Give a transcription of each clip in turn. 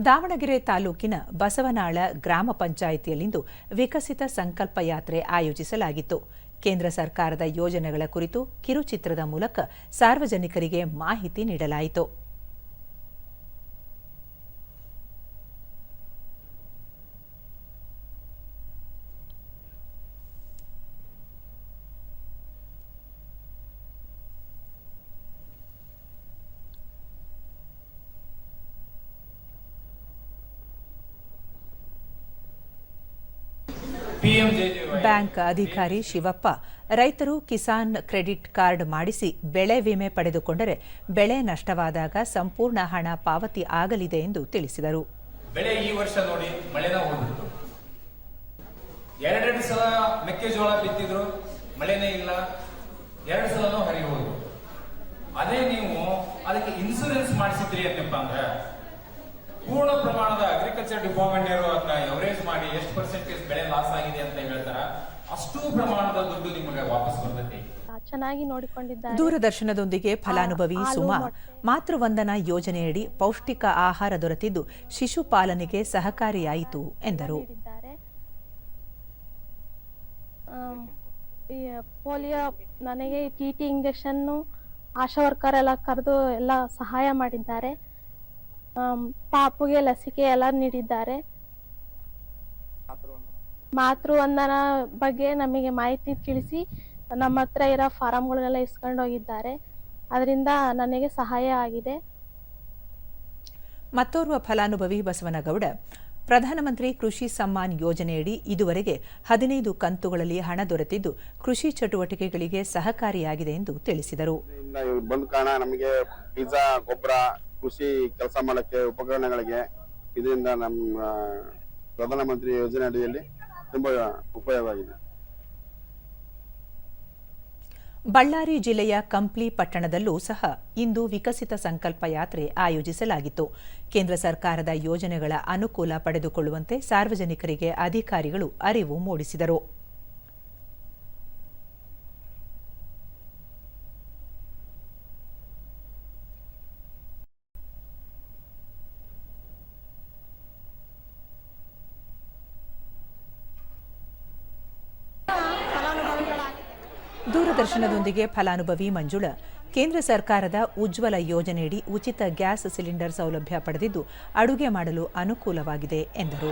ದಾವಣಗೆರೆ ತಾಲೂಕಿನ ಬಸವನಾಳ ಗ್ರಾಮ ಪಂಚಾಯಿತಿಯಲ್ಲಿಂದು ವಿಕಸಿತ ಸಂಕಲ್ಪ ಯಾತ್ರೆ ಆಯೋಜಿಸಲಾಗಿತ್ತು. ಕೇಂದ್ರ ಸರ್ಕಾರದ ಯೋಜನೆಗಳ ಕುರಿತು ಕಿರುಚಿತ್ರದ ಮೂಲಕ ಸಾರ್ವಜನಿಕರಿಗೆ ಮಾಹಿತಿ ನೀಡಲಾಯಿತು. ಬ್ಯಾಂಕ್ ಅಧಿಕಾರಿ ಶಿವಪ್ಪ ರೈತರು ಕಿಸಾನ್ ಕ್ರೆಡಿಟ್ ಕಾರ್ಡ್ ಮಾಡಿಸಿ ಬೆಳೆ ವಿಮೆ ಪಡೆದುಕೊಂಡರೆ ಬೆಳೆ ನಷ್ಟವಾದಾಗ ಸಂಪೂರ್ಣ ಹಣ ಪಾವತಿ ಆಗಲಿದೆ ಎಂದು ತಿಳಿಸಿದರು. ಬೆಳೆ ಈ ವರ್ಷ ನೋಡಿ ಮಳೆನ ಎರಡೆರಡು ಸಲ ಮೆಕ್ಕೆಜೋಳ ಬಿತ್ತಿದ್ರು ಮಳೆನೇ ಇಲ್ಲ. ಎರಡು ಸಲನೂ ಹರಿ ಹೋದ್ರು ಅದೇ ನೀವು ಅದಕ್ಕೆ ಇನ್ಸೂರೆನ್ಸ್ ಮಾಡಿಸಿದ್ರಿ ಅಂತಪ್ಪ ಅಂದ್ರೆ ಪೂರ್ಣ ಪ್ರಮಾಣದ ಅಗ್ರಿಕಲ್ಚರ್ ಡಿಪಾರ್ಟ್ಮೆಂಟ್ ಎವರೇಜ್ ಮಾಡಿ ಎಷ್ಟು ಪರ್ಸೆಂಟೇಜ್ ಬೆಳೆ ಲಾಸ್ ಆಗಿದೆ ಅಂತ ಹೇಳ್ತಾರ ಅಷ್ಟು ಪ್ರಮಾಣದ ದುಡ್ಡು ನಿಮಗೆ ವಾಪಸ್ ಬರ್ತೈತಿ. ಚೆನ್ನಾಗಿ ನೋಡಿಕೊಂಡಿದ್ದಾರೆ. ದೂರದರ್ಶನದೊಂದಿಗೆ ಫಲಾನುಭವಿ ಸುಮಾ. ಮಾತೃವಂದನಾ ಯೋಜನೆಯಡಿ ಪೌಷ್ಟಿಕ ಆಹಾರ ದೊರೆತಿದ್ದು ಶಿಶು ಪಾಲನೆಗೆ ಸಹಕಾರಿಯಾಯಿತು ಎಂದರು. ಪೋಲಿಯೋ ನನಗೆ ಟಿ ಟಿ ಇಂಜೆಕ್ಷನ್ನು ಆಶಾ ವರ್ಕರ್ ಎಲ್ಲ ಕರೆದು ಎಲ್ಲ ಸಹಾಯ ಮಾಡಿದ್ದಾರೆ. ಪಾಪುಗೆ ಲಸಿಕೆ ಎಲ್ಲ ನೀಡಿದ್ದಾರೆ. ಮಾತೃವಂದನ ಬಗ್ಗೆ ನಮಗೆ ಮಾಹಿತಿ ತಿಳಿಸಿ ನಮ್ಮ ಹತ್ರ ಇರೋ ಫಾರಂಗಳನ್ನೆಲ್ಲ ಇಸ್ಕೊಂಡು ಹೋಗಿದ್ದಾರೆ ಅದರಿಂದ ನನಗೆ ಸಹಾಯ ಆಗಿದೆ. ಮತ್ತೋರ್ವ ಫಲಾನುಭವಿ ಬಸವನಗೌಡ ಪ್ರಧಾನಮಂತ್ರಿ ಕೃಷಿ ಸಮ್ಮಾನ್ ಯೋಜನೆಯಡಿ ಇದುವರೆಗೆ ಹದಿನೈದು ಕಂತುಗಳಲ್ಲಿ ಹಣ ದೊರೆತಿದ್ದು ಕೃಷಿ ಚಟುವಟಿಕೆಗಳಿಗೆ ಸಹಕಾರಿಯಾಗಿದೆ ಎಂದು ತಿಳಿಸಿದರು. ಬಂದ ಕಾರಣ ನಮಗೆ ಬೀಜ ಗೊಬ್ಬರ ಕೃಷಿ ಕೆಲಸ ಮಾಡಕ್ಕೆ ಉಪಕರಣಗಳಿಗೆ ಇದರಿಂದ ನಮ್ಮ ಪ್ರಧಾನಮಂತ್ರಿ ಯೋಜನೆ ಅಡಿಯಲ್ಲಿ ತುಂಬಾ ಉಪಯೋಗವಾಗಿದೆ. ಬಳ್ಳಾರಿ ಜಿಲ್ಲೆಯ ಕಂಪ್ಲಿ ಪಟ್ಟಣದಲ್ಲೂ ಸಹ ಇಂದು ವಿಕಸಿತ ಸಂಕಲ್ಪ ಯಾತ್ರೆ ಆಯೋಜಿಸಲಾಗಿತ್ತು. ಕೇಂದ್ರ ಸರ್ಕಾರದ ಯೋಜನೆಗಳ ಅನುಕೂಲ ಪಡೆದುಕೊಳ್ಳುವಂತೆ ಸಾರ್ವಜನಿಕರಿಗೆ ಅಧಿಕಾರಿಗಳು ಅರಿವು ಮೂಡಿಸಿದರು. ದೂರದರ್ಶನದೊಂದಿಗೆ ಫಲಾನುಭವಿ ಮಂಜುಳ, ಕೇಂದ್ರ ಸರ್ಕಾರದ ಉಜ್ವಲ ಯೋಜನೆಯಡಿ ಉಚಿತ ಗ್ಯಾಸ್ ಸಿಲಿಂಡರ್ ಸೌಲಭ್ಯ ಪಡೆದಿದ್ದು ಅಡುಗೆ ಮಾಡಲು ಅನುಕೂಲವಾಗಿದೆ ಎಂದರು.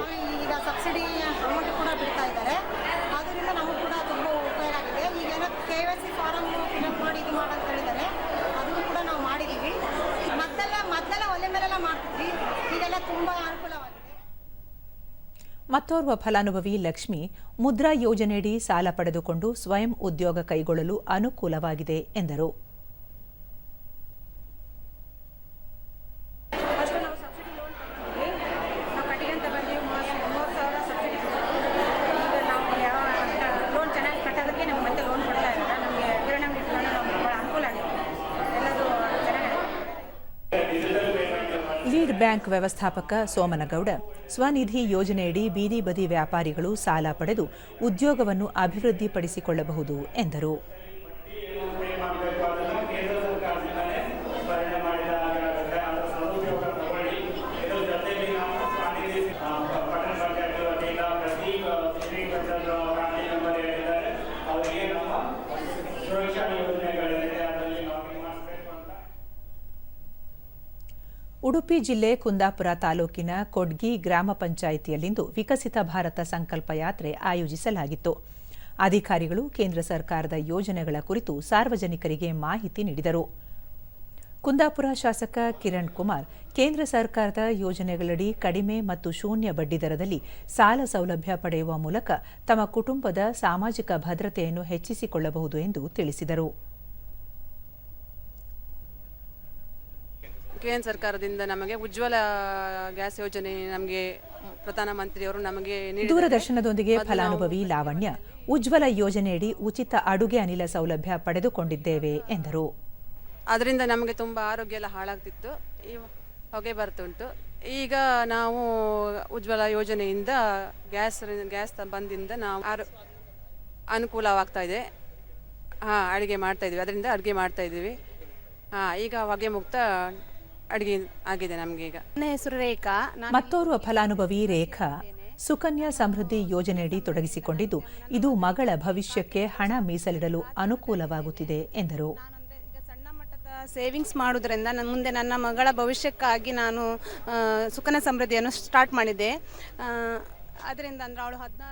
ಮತ್ತೋರ್ವ ಫಲಾನುಭವಿ ಲಕ್ಷ್ಮಿ ಮುದ್ರಾ ಯೋಜನೆಯಡಿ ಸಾಲ ಪಡೆದುಕೊಂಡು ಸ್ವಯಂ ಉದ್ಯೋಗ ಕೈಗೊಳ್ಳಲು ಅನುಕೂಲವಾಗಿದೆ ಎಂದರು. ಬ್ಯಾಂಕ್ ವ್ಯವಸ್ಥಾಪಕ ಸೋಮನಗೌಡ ಸ್ವನಿಧಿ ಯೋಜನೆಯಡಿ ಬೀದಿ ಬದಿ ವ್ಯಾಪಾರಿಗಳು ಸಾಲ ಪಡೆದು ಉದ್ಯೋಗವನ್ನು ಅಭಿವೃದ್ಧಿಪಡಿಸಿಕೊಳ್ಳಬಹುದು ಎಂದರು. ಉಡುಪಿ ಜಿಲ್ಲೆ ಕುಂದಾಪುರ ತಾಲೂಕಿನ ಕೊಡ್ಗಿ ಗ್ರಾಮ ಪಂಚಾಯಿತಿಯಲ್ಲಿಂದು ವಿಕಸಿತ ಭಾರತ ಸಂಕಲ್ಪ ಯಾತ್ರೆ ಆಯೋಜಿಸಲಾಗಿತ್ತು. ಅಧಿಕಾರಿಗಳು ಕೇಂದ್ರ ಸರ್ಕಾರದ ಯೋಜನೆಗಳ ಕುರಿತು ಸಾರ್ವಜನಿಕರಿಗೆ ಮಾಹಿತಿ ನೀಡಿದರು. ಕುಂದಾಪುರ ಶಾಸಕ ಕಿರಣ್ ಕುಮಾರ್, ಕೇಂದ್ರ ಸರ್ಕಾರದ ಯೋಜನೆಗಳಡಿ ಕಡಿಮೆ ಮತ್ತು ಶೂನ್ಯ ಬಡ್ಡಿ ದರದಲ್ಲಿ ಸಾಲ ಸೌಲಭ್ಯ ಪಡೆಯುವ ಮೂಲಕ ತಮ್ಮ ಕುಟುಂಬದ ಸಾಮಾಜಿಕ ಭದ್ರತೆಯನ್ನು ಹೆಚ್ಚಿಸಿಕೊಳ್ಳಬಹುದು ಎಂದು ತಿಳಿಸಿದರು. ಕೇಂದ್ರ ಸರ್ಕಾರದಿಂದ ನಮಗೆ ಉಜ್ವಲ ಗ್ಯಾಸ್ ಯೋಜನೆ ನಮಗೆ ಪ್ರಧಾನಮಂತ್ರಿಯವರು ನಮಗೆ ನೀಡಿದ್ದಾರೆ. ದೂರದರ್ಶನದೊಂದಿಗೆ ಫಲಾನುಭವಿ ಲಾವಣ್ಯ ಉಜ್ವಲ ಯೋಜನೆಯಡಿ ಉಚಿತ ಅಡುಗೆ ಅನಿಲ ಸೌಲಭ್ಯ ಪಡೆದುಕೊಂಡಿದ್ದೇವೆ ಎಂದರು. ಅದರಿಂದ ನಮಗೆ ತುಂಬ ಆರೋಗ್ಯ ಎಲ್ಲ ಹಾಳಾಗ್ತಿತ್ತು. ಹೊಗೆ ಬರ್ತುಂಟು ಈಗ ನಾವು ಉಜ್ವಲ ಯೋಜನೆಯಿಂದ ಗ್ಯಾಸ್ ಗ್ಯಾಸ್ ಬಂದಿಂದ ನಾವು ಆರೋ ಅನುಕೂಲವಾಗ್ತಾ ಇದೆ. ಹಾಂ ಅಡುಗೆ ಮಾಡ್ತಾ ಇದ್ದೀವಿ ಅದರಿಂದ ಅಡುಗೆ ಮಾಡ್ತಾ ಇದ್ದೀವಿ ಹಾಂ ಈಗ ಹೊಗೆ ಮುಕ್ತ ಅಡುಗೆ ಆಗಿದೆ ನಮಗೆ ಈಗ. ನನ್ನ ಹೆಸರು ರೇಖಾ ನಾನು ಮತ್ತೋರ್ವ ಫಲಾನುಭವಿ ರೇಖಾ. ಸುಕನ್ಯಾ ಸಮೃದ್ಧಿ ಯೋಜನೆಯಡಿ ತೊಡಗಿಸಿಕೊಂಡಿದ್ದು ಇದು ಮಗಳ ಭವಿಷ್ಯಕ್ಕೆ ಹಣ ಮೀಸಲಿಡಲು ಅನುಕೂಲವಾಗುತ್ತಿದೆ ಎಂದರು. ನಾನಂದ್ರೆ ಈಗ ಸಣ್ಣ ಮಟ್ಟದ ಸೇವಿಂಗ್ಸ್ ಮಾಡೋದ್ರಿಂದ ನನ್ನ ಮುಂದೆ ನನ್ನ ಮಗಳ ಭವಿಷ್ಯಕ್ಕಾಗಿ ನಾನು ಆ, ಸುಕನ್ಯಾ ಸಮೃದ್ಧಿಯನ್ನು ಸ್ಟಾರ್ಟ್ ಮಾಡಿದ್ದೆ. ಅದರಿಂದ ಅಂದ್ರೆ ಅವಳು ಹದಿನಾರು